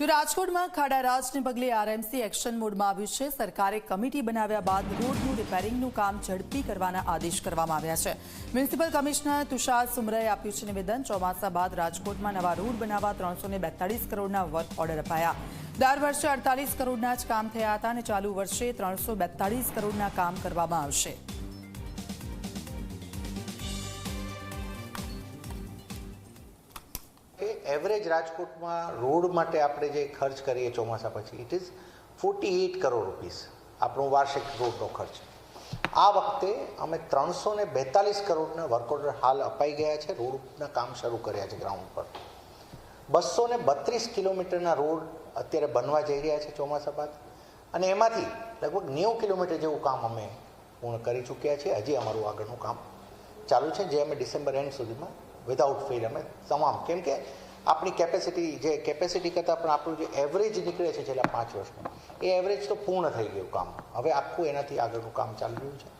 તો રાજકોટમાં ખાડા રાજને પગલે આરએમસી એક્શન મોડમાં આવ્યું છે. સરકારે કમિટી બનાવ્યા બાદ રોડનું રિપેરિંગનું કામ ઝડપી કરવાના આદેશ કરવામાં આવ્યા છે. મ્યુનિસિપલ કમિશનર તુષાર સુમરાએ આપ્યું છે નિવેદન. ચોમાસા બાદ રાજકોટમાં નવા રોડ બનાવવા ત્રણસો કરોડના વર્ક ઓર્ડર અપાયા. દર વર્ષે અડતાલીસ કરોડના જ કામ થયા હતા અને ચાલુ વર્ષે ત્રણસો કરોડના કામ કરવામાં આવશે. કે એવરેજ રાજકોટમાં રોડ માટે આપણે જે ખર્ચ કરીએ ચોમાસા પછી it is forty eight crore rupees આપણો વાર્ષિક રોડનો ખર્ચ. આ વખતે અમે ત્રણસો ને બેતાલીસ કરોડના વર્ક ઓર્ડર હાલ અપાઈ ગયા છે, રોડના કામ શરૂ કર્યા છે ગ્રાઉન્ડ પર. બસો ને બત્રીસ કિલોમીટરના રોડ અત્યારે બનવા જઈ રહ્યા છે ચોમાસા બાદ. અને એમાંથી લગભગ નેવું કિલોમીટર જેવું કામ અમે પૂર્ણ કરી ચૂક્યા છીએ. હજી અમારું આગળનું કામ ચાલુ છે, જે અમે ડિસેમ્બર એન્ડ સુધીમાં વિધાઉટ ફેલ અમે તમામ. કેમ કે આપણી કેપેસિટી જે કેપેસિટી કરતાં પણ આપણું જે એવરેજ નીકળે છે છેલ્લા પાંચ વર્ષમાં, એ એવરેજ તો પૂર્ણ થઈ ગયું કામ. હવે આખું એનાથી આગળનું કામ ચાલી રહ્યું છે.